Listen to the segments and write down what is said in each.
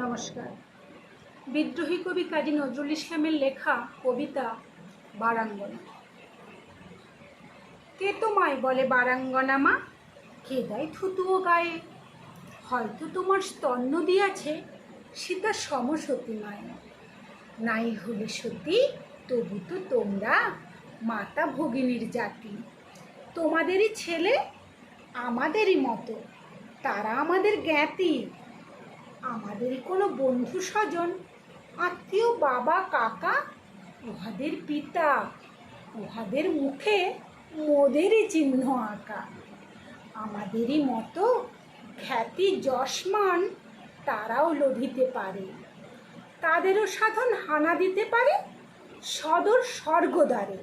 নমস্কার। বিদ্রোহী কবি কাজী নজরুল ইসলামের লেখা কবিতা বারাঙ্গনা। কে তোমায় বলে বারাঙ্গনা মা? কে দেয় থুতুও গায়ে? হয়তো তোমার স্তন্য দিয়াছে সীতা সমসতী নয় নাই হলে সতী, তবু তো তোমরা মাতা ভগিনীর জাতি। তোমাদেরই ছেলে আমাদেরই মতো, তারা আমাদের জ্ঞাতি। আমাদের কোনো বন্ধু স্বজন, আত্মীয় বাবা, কাকা, উহাদের পিতা, উহাদের মুখে মোদেরই চিহ্ন আঁকা। আমাদেরই মতো খ্যাতি যশমান তারাও লভিতে পারে। তাদেরও সাধন হানা দিতে পারে, সদর স্বর্গদ্বারে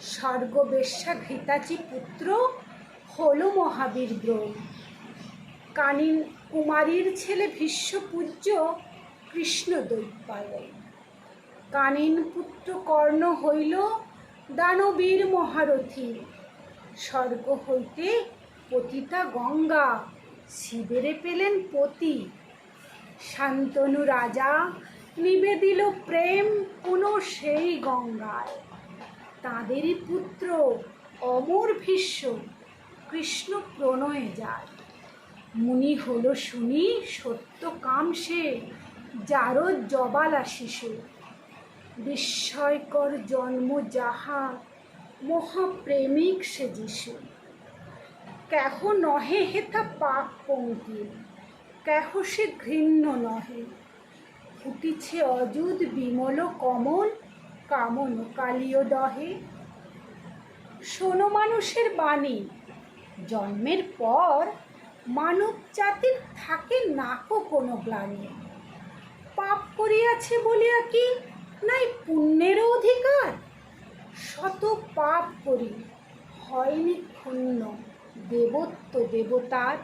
স্বর্গবেশ্যা ঘৃতাচি পুত্র হলো মহাবীর দ্রোণ। কানিন কুমারীর ছেলে ভীষ্মপূজ্য কৃষ্ণ দৈপায়ন কানিন পুত্র কর্ণ হইল দানবীর মহারথী। স্বর্গ হইতে পতিতা গঙ্গা শিবেরে পেলেন পতি। শান্তনু রাজা নিবেদিল প্রেম পুনঃ সেই গঙ্গায়। তাঁদেরই পুত্র অমর ভীষ্ম কৃষ্ণ প্রণয়ে যায়। মুনি হলো শুনি সত্য কাম সে যারও জবালা শিশু বিস্ময়কর জন্ম যাহা, মহাপ্রেমিক সে যিশু কেহ নহে হেথা পাক পঙ্কি কেহ সে ঘৃণ্য নহে। ফুটিছে অযুত বিমল কমল, কামন কালীয় দহে। শোনো মানুষের বাণী, জন্মের পর মানব জাতির থাকে নাকো কোনো গ্লানি। পাপ করিয়াছে বলিয়া কি নাই পুণ্যেরও অধিকার? শত পাপ করি, হয়নি ক্ষুণ্ণ দেবত্ব দেবতার।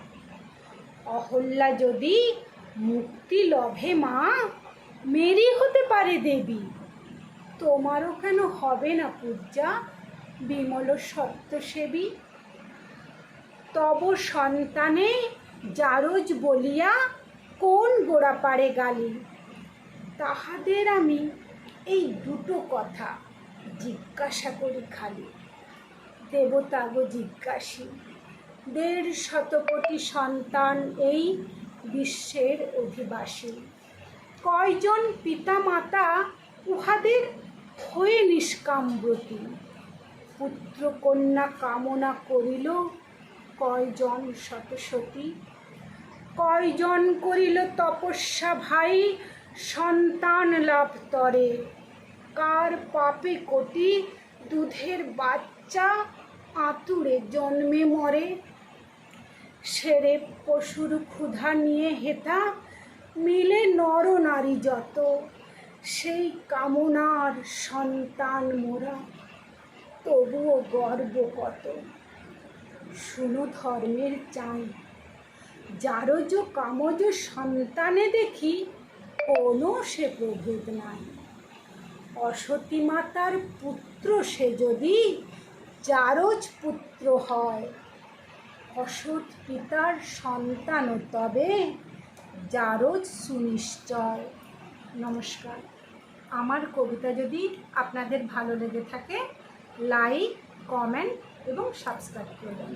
অহল্যা যদি মুক্তি লভে মা, মেরি হতে পারে দেবী। তোমারও কেন হবে না পূজা, বিমল সত্যসেবী? তব সন্তানে জারজ বলিয়া কোন গোড়া পারে গালি? তাহাদের আমি এই দুটো কথা জিজ্ঞাসা করি খালি। দেবতাগো জিজ্ঞাসী, দেড় শতকোটি সন্তান এই বিশ্বের অধিবাসী। কয়জন পিতা মাতা উহাদের হয়ে নিষ্কামব্রতী পুত্র কন্যা কামনা করিল কয়জন শতসতী কয়জন করিল তপস্যা ভাই? সন্তান লাভ তরে। কার পাপে কোটি দুধের বাচ্চা আতুরে জন্মে মরে? সেরে পশুর ক্ষুধা নিয়ে হেতা, মিলে নর নারী যত। সেই কামনার সন্তান মোরা, তবুও গর্ব কত। শুনো ধর্মের চাই যারজ কামজ সন্তানে দেখি, কোনো সে প্রভেদ নাই। অসতী মাতার পুত্র সে যদি, যারজ পুত্র হয়। অসৎ পিতার সন্তানও তবে, যারজ সুনিশ্চয়। নমস্কার। আমার কবিতা যদি আপনাদের ভালো লেগে থাকে, লাইক, কমেন্ট এবং সাবস্ক্রাইব করবেন